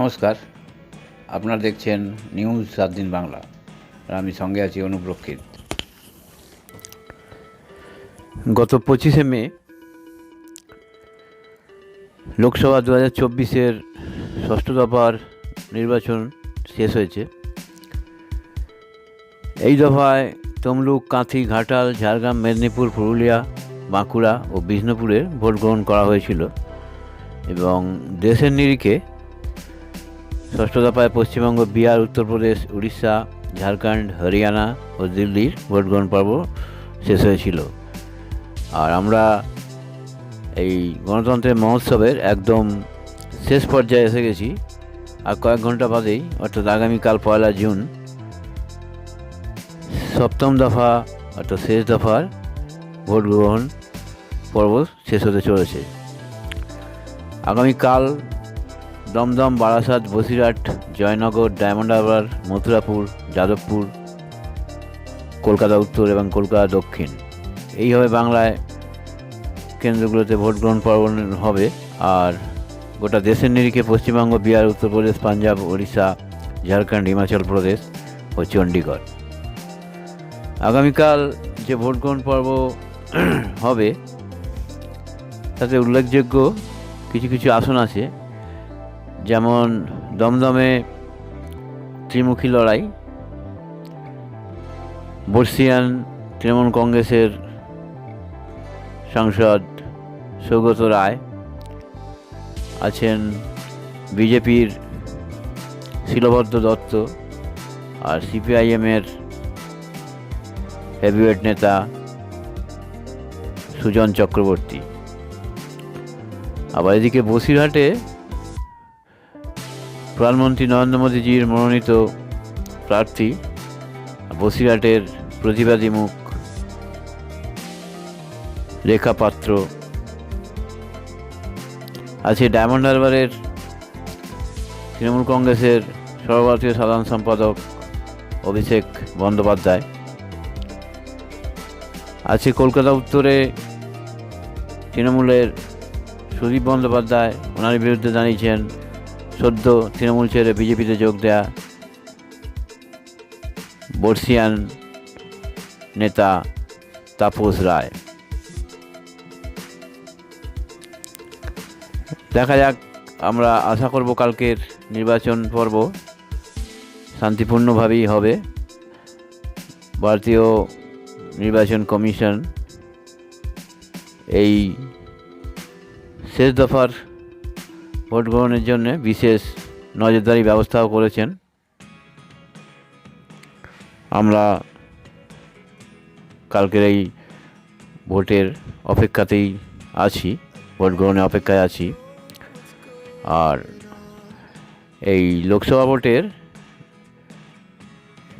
নমস্কার। আপনারা দেখছেন নিউজ সাত দিন বাংলা। আর আমি সঙ্গে আছি অনুপ্রক্ষিত গত পঁচিশে মে, লোকসভা দু হাজার চব্বিশের ষষ্ঠ দফার নির্বাচন শেষ হয়েছে। এই দফায় তমলুক, কাঁথি, ঘাটাল, ঝাড়গ্রাম, মেদিনীপুর, পুরুলিয়া, বাঁকুড়া ও বিষ্ণুপুরে ভোট গ্রহণ করা হয়েছিল এবং দেশের নিরিখে ষষ্ঠ দফায় পশ্চিমবঙ্গ, বিহার, উত্তরপ্রদেশ, উড়িষ্যা, ঝাড়খণ্ড, হরিয়ানা ও দিল্লির ভোট গ্রহণ পর্ব শেষ হয়েছিল। আর আমরা এই গণতন্ত্রের মহোৎসবের একদম শেষ পর্যায়ে এসে গেছি, আর কয়েক ঘণ্টা বাদেই, অর্থাৎ আগামীকাল পয়লা জুন, সপ্তম দফা অর্থাৎ শেষ দফার ভোট গ্রহণ পর্ব শেষ হতে চলেছে। আগামীকাল দমদম, বারাসাত, বসিরহাট, জয়নগর, ডায়মন্ড হারবার, মথুরাপুর, যাদবপুর, কলকাতা উত্তর এবং কলকাতা দক্ষিণ। এইভাবে বাংলায় কেন্দ্রগুলোতে ভোট গ্রহণ পর্ব হবে। আর গোটা দেশের নিরিখে পশ্চিমবঙ্গ, বিহার, উত্তরপ্রদেশ, পাঞ্জাব, ওড়িশা, ঝাড়খণ্ড, হিমাচল প্রদেশ ও চণ্ডীগড়। আগামীকাল যে ভোট গ্রহণ পর্ব হবে, তাতে উল্লেখযোগ্য কিছু কিছু আসন আছে। যেমন দমদমে ত্রিমুখী লড়াই, বর্ষিয়ান তৃণমূল কংগ্রেসের সাংসদ সৌগত রায় আছেন বিজেপির শিলভদ্র দত্ত আর সিপিআইএমের হেভিওয়েট নেতা সুজন চক্রবর্তী। আবার এদিকে বসিরহাটে প্রধানমন্ত্রী নরেন্দ্র মোদীজির মনোনীত প্রার্থী বসিরহাটের প্রতিবাদী মুখ রেখা পাত্র আছে ডায়মন্ড হারবারের তৃণমূল কংগ্রেসের সর্বভারতীয় সাধারণ সম্পাদক অভিষেক বন্দ্যোপাধ্যায়। আছে কলকাতা উত্তরে তৃণমূলের সুদীপ বন্দ্যোপাধ্যায় ওনার বিরুদ্ধে জানিয়েছেন সদ্য তৃণমূল ছেড়ে বিজেপিতে যোগ দেয়া বর্ষিয়ান নেতা তাপস রায়। দেখা যাক, আমরা আশা করব কালকের নির্বাচন পর্ব শান্তিপূর্ণভাবেই হবে। ভারতীয় নির্বাচন কমিশন এই শেষ দফার ভোট গ্রহণের জন্য বিশেষ নজরদারি ব্যবস্থাও করেছেন। আমরা কালকের এই ভোটের অপেক্ষাতেই আছি ভোট গ্রহণের অপেক্ষায় আছি। আর এই লোকসভা ভোটের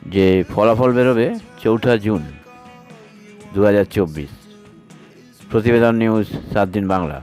যে ফলাফল বেরোবে চৌঠা জুন দু হাজার চব্বিশ। প্রতিবেদন নিউজ সাত দিন বাংলা।